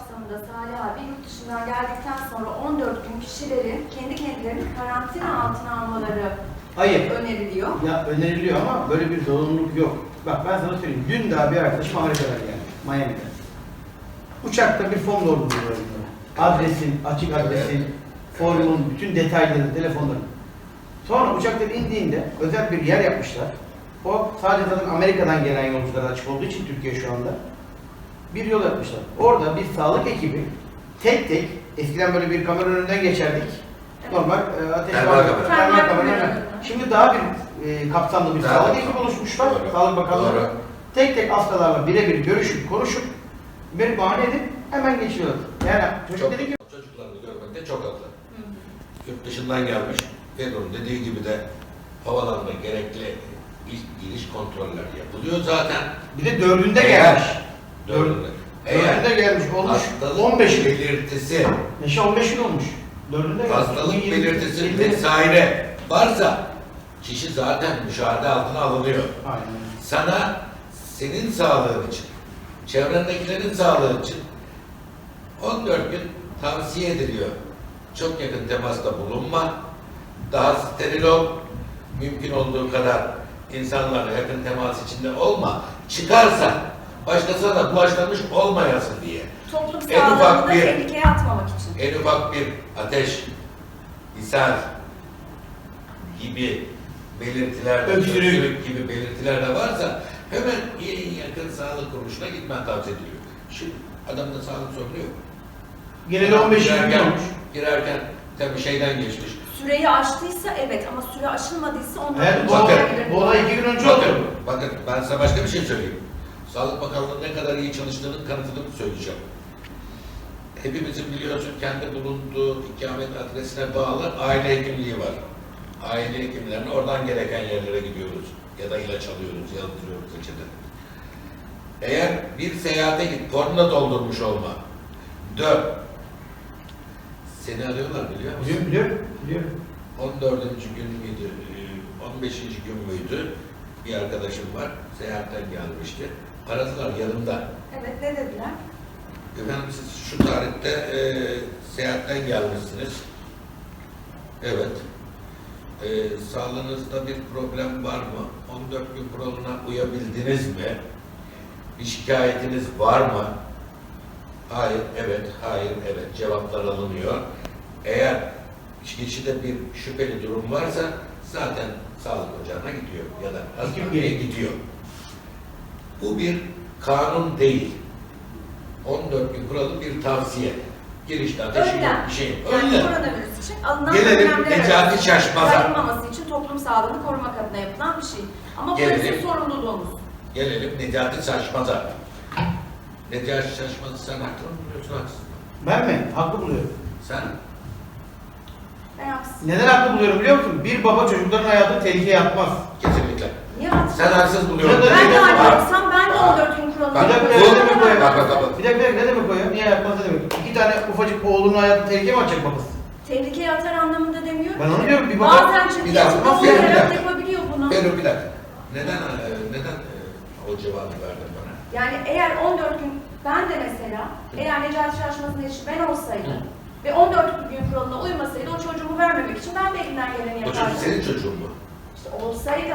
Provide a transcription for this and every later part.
kapsamında Salih abi yurt dışından geldikten sonra 14 gün kişilerin kendi kendilerini karantina altına almaları Hayır. öneriliyor. Ya öneriliyor ama böyle bir zorunluluk yok. Bak ben sana söyleyeyim. Dün daha bir arkadaşım Amerika'dan geldi. Miami'den. Uçakta bir form dolduruyor. Adresin, açık adresin, formun, bütün detayları, telefonları. Sonra uçaktan indiğinde özel bir yer yapmışlar. O sadece zaten Amerika'dan gelen yolculara açık olduğu için Türkiye şu anda bir yol yapmışlar. Orada bir sağlık ekibi tek tek eskiden böyle bir kamera önünden geçerdik. Normal e, ateş Termal var. kamera. Termal Termal kamera. kamera. Şimdi daha bir e, kapsamlı bir sağlık ekibi oluşmuşlar. Doğru. Sağlık Bakanlığı. Doğru. Tek tek hastalarla birebir görüşüp konuşup beni bahane edip hemen geçiyorlar. Yani çocuk Çok, dedi ki çocuklarını görmekte çok haklı. Yurt dışından gelmiş. Fedor'un dediği gibi de havalanma gerekli ilk giriş kontroller yapılıyor zaten. bir de dördünde Eğer- gelmiş. Dördünde Eğer gelmiş olmuş. hastalık 15 gün. belirtisi, Neşe 15 gün olmuş. Dördünde gelmiş. hastalık 20, belirtisi 20. vesaire varsa kişi zaten müşahede altına alınıyor. Aynen. Sana senin sağlığın için, çevrendekilerin sağlığı için 14 gün tavsiye ediliyor. Çok yakın temasta bulunma, daha steril ol, mümkün olduğu kadar insanlarla yakın temas içinde olma. Çıkarsa başkasına da bulaştırmış olmayasın diye. Toplum En ufak bir- tehlikeye atmamak için. En ufak bir ateş, ishal gibi belirtiler de, Öksürük. gibi belirtiler de varsa hemen en yakın sağlık kuruluşuna gitmen tavsiye ediliyor. Şimdi adamda sağlık sorunu yok. Gene de 15 gün olmuş. girerken tabii şeyden geçmiş. Süreyi aştıysa evet ama süre aşılmadıysa ondan Evet, bu olay-. Bu olay iki gün önce Bakın, oldu. bakın ben size başka bir şey söyleyeyim. Sağlık Bakanlığı'nın ne kadar iyi çalıştığının kanıtını söyleyeceğim. Hepimizin biliyorsun kendi bulunduğu ikamet adresine bağlı aile hekimliği var. Aile hekimlerine oradan gereken yerlere gidiyoruz. Ya da ilaç alıyoruz, yazdırıyoruz reçete. Eğer bir seyahate git, korna doldurmuş olma. Dön. Seni arıyorlar biliyor musun? Biliyorum, biliyorum. biliyorum. 14. gün müydü, e, 15. gün müydü? Bir arkadaşım var, seyahatten gelmişti. Aradılar yanımda. Evet ne dediler? Efendim siz şu tarihte e, seyahatten gelmişsiniz. Evet. E, sağlığınızda bir problem var mı? 14 gün kuralına uyabildiniz mi? Bir şikayetiniz var mı? Hayır, evet, hayır, evet. Cevaplar alınıyor. Eğer kişide bir şüpheli durum varsa zaten sağlık ocağına gidiyor ya da hastaneye gidiyor. Bu bir kanun değil. 14 gün kuralı bir tavsiye. Girişte ateşi yok, bir şey yok. Yani Önlem. koronavirüs için alınan Gelelim önlemler Necati arasında Şaşmaz'a. Yayılmaması için toplum sağlığını korumak adına yapılan bir şey. Ama bu Gelelim. bizim sorumluluğumuz. Gelelim Necati Şaşmaz'a. Necati Şaşmaz'ı sen haklı mı buluyorsun, haksız mı? Ben mi? Haklı buluyorum. Sen haksız. Neden haklı buluyorum biliyor musun? Bir baba çocukların hayatını tehlikeye atmaz. kesinlikle. Niye haksız? Sen haksız buluyorsun. Ben de anne olsam ben de 14 gün kuralına Bak, Bir dakika, ne demek o ya? Bak, bak, bak. Bir dakika, ne demek o ya? Niye yapmaz ne demek? İki tane ufacık oğlunun hayatını tehlikeye mi atacak babası? Tehlikeye atar anlamında demiyorum. Ben onu diyorum, bir baba- Bazen dakika, bir olarak yapabiliyor bunu. Ferruh bir dakika. Neden, e, neden e, o cevabı verdin bana? Yani eğer 14 gün ben de mesela eğer Necati Şaşmaz'ın eşi ben olsaydım ve 14 gün kuralına uymasaydı o çocuğumu vermemek için ben de elimden geleni O yapardım. çocuk senin çocuğun mu? İşte olsaydı.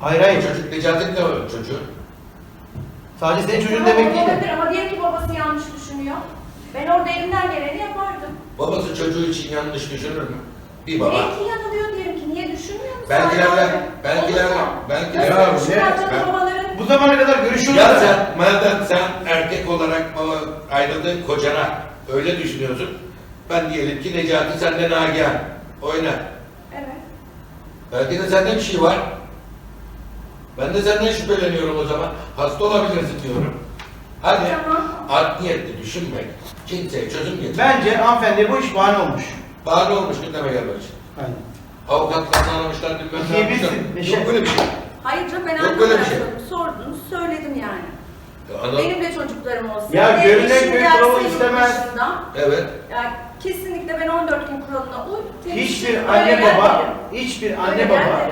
Hayır O hayır. çocuk Necati'nin de o çocuğu. Sadece senin çocuğun Tamam, demek değil. olabilir Ama diyelim ki babası yanlış düşünüyor. Ben orada elimden geleni yapardım. Babası çocuğu için yanlış düşünür mü? Bir baba. Belki yanılıyor diyelim ki niye düşünmüyor musun? Belgelerle, belgelerle, belgelerle. Ya, Nasıl ne- düşünüyor ben- babaların? Bu zamana kadar görüşüyorlar. Ya sen, madem sen erkek olarak baba ayrıldığın kocana öyle düşünüyorsun. Ben diyelim ki Necati senden Nagihan. Oyna. Evet. Belki de sende bir şey var. Ben de senden şüpheleniyorum o zaman. Hasta olabilirsin diyorum. Hadi. Tamam. Art niyetli düşünmek. Kimseye çözüm getir. Bence hanımefendiye bu iş bahane olmuş. Bahane olmuş gündeme gelmek için. Aynen. Avukatlarını aramışlar bilmem ne Diyebilirsin, yapmışlar. Neşe. Yok böyle bir şey. Hayır canım ben Yok böyle bir şey. anlamadım. Sordunuz söyledim yani. Ya ana- Benim de çocuklarım olsa. Ya ve görünen köy kılavuzu yurt istemez. dışından, Evet. Yani kesinlikle ben 14 gün kuralına uy. Hiçbir anne baba, hiçbir anne baba.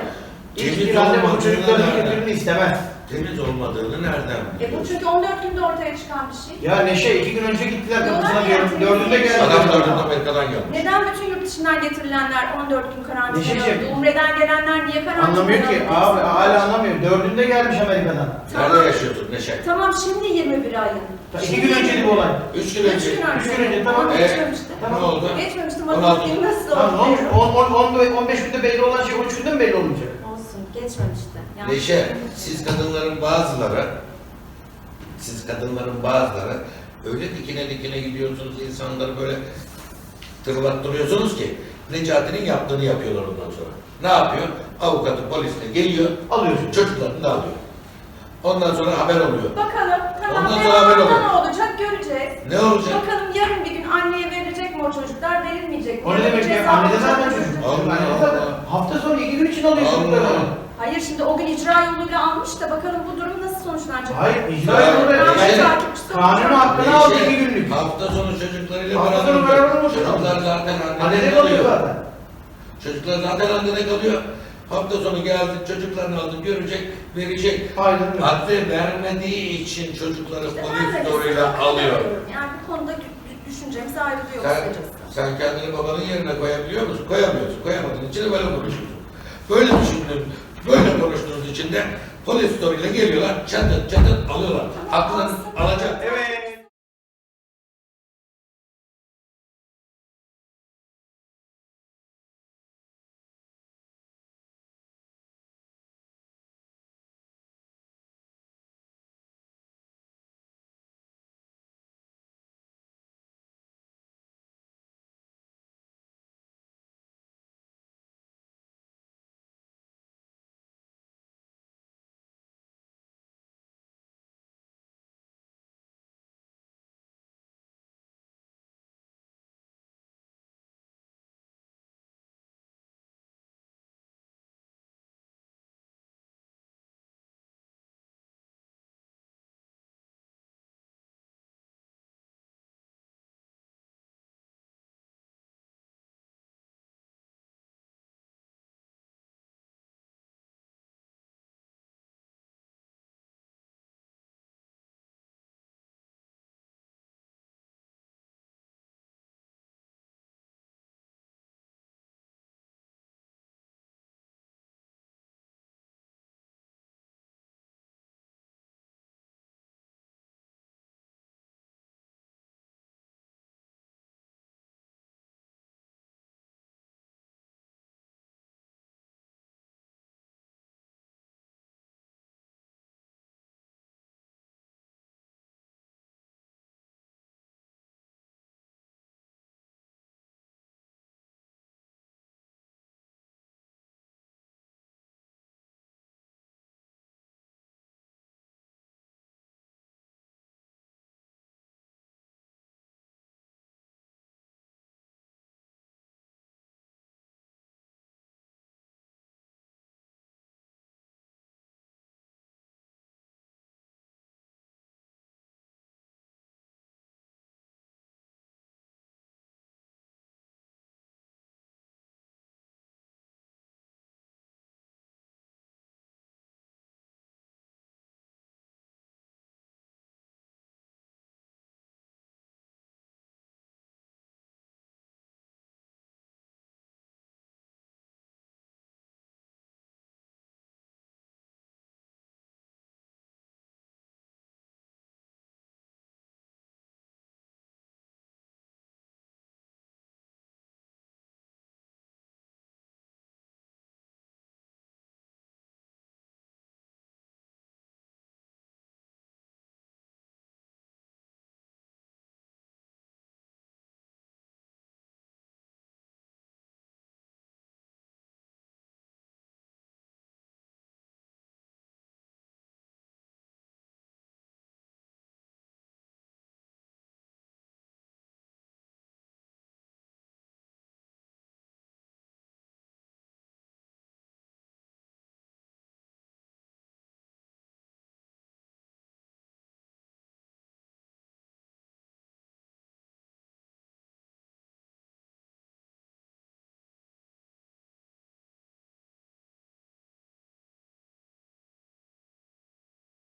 Temiz Hiçbir anne bu olmadığını çocuklarının nereden? kötülüğünü istemez. Temiz olmadığını nereden E bu biliyorsun? çünkü 14 günde ortaya çıkan bir şey. Ya Neşe iki gün önce gittiler Diyorlar kapısına ya, diyorum. Dördünde geldi. Adam dördünde Amerika'dan gelmiş. Neden bütün yurt dışından getirilenler 14 gün karantinada Neşeciğim. öldü? Umre'den gelenler niye karantinada Anlamıyor ki. Abi hala anlamıyor. Dördünde gelmiş Amerika'dan. Nerede yaşıyorsun Neşe? Tamam şimdi 21 ayın. İki gün önceydi bu olay. Üç gün Üç önce. gün önce. Üç gün önce, tamam. Ee, geçmemişti. Ne oldu? Geçmemişti. 16. Matematik nasıl oldu? Tamam ne olmuş? diyorum. 10, 10, 15 günde belli olan şey 13 günde mi belli olmayacak? Olsun geçmemişti. Yani- Neşe, siz kadınların bazıları, siz kadınların bazıları öyle dikine dikine gidiyorsunuz, insanları böyle tırlattırıyorsunuz ki Necati'nin yaptığını yapıyorlar ondan sonra. Ne yapıyor? Avukatı, polis de geliyor, Alıyorsun. çocuklarını da alıyor. Ondan sonra haber oluyor. Bakalım tamam Ondan sonra haber olur. ne olacak göreceğiz. Ne olacak? Bakalım yarın bir gün anneye o çocuklar verilmeyecek? O ne demek ya? Ceza Anne de alacak zaten çocuk. Anne. Allah. Hafta sonu iki gün için alıyor çocukları. Hayır şimdi o gün icra yoluyla almış da bakalım bu durum nasıl sonuçlanacak? Hayır icra Ya, yolu Kanun hakkını aldı Neşe, iki günlük. Hafta sonu çocuklarıyla Hafta beraber sonu beraber olacak. Çocuklar zaten Annede annede kalıyor zaten. Çocuklar zaten annede kalıyor. Hafta sonu geldik, çocuklarını aldı, görecek, verecek. Aynen öyle. Adli vermediği için çocukları İşte polis zoruyla alıyor. Yani bu konuda düşüncemiz ayrılıyor Sen, kısacası. sen kendini babanın yerine koyabiliyor musun? Koyamıyorsun. Koyamadığın için de böyle konuşuyorsun. Böyle düşündüğün, böyle konuştuğunuz için de polis zoruyla geliyorlar, çatır çatır alıyorlar. Aklını alacak. Evet.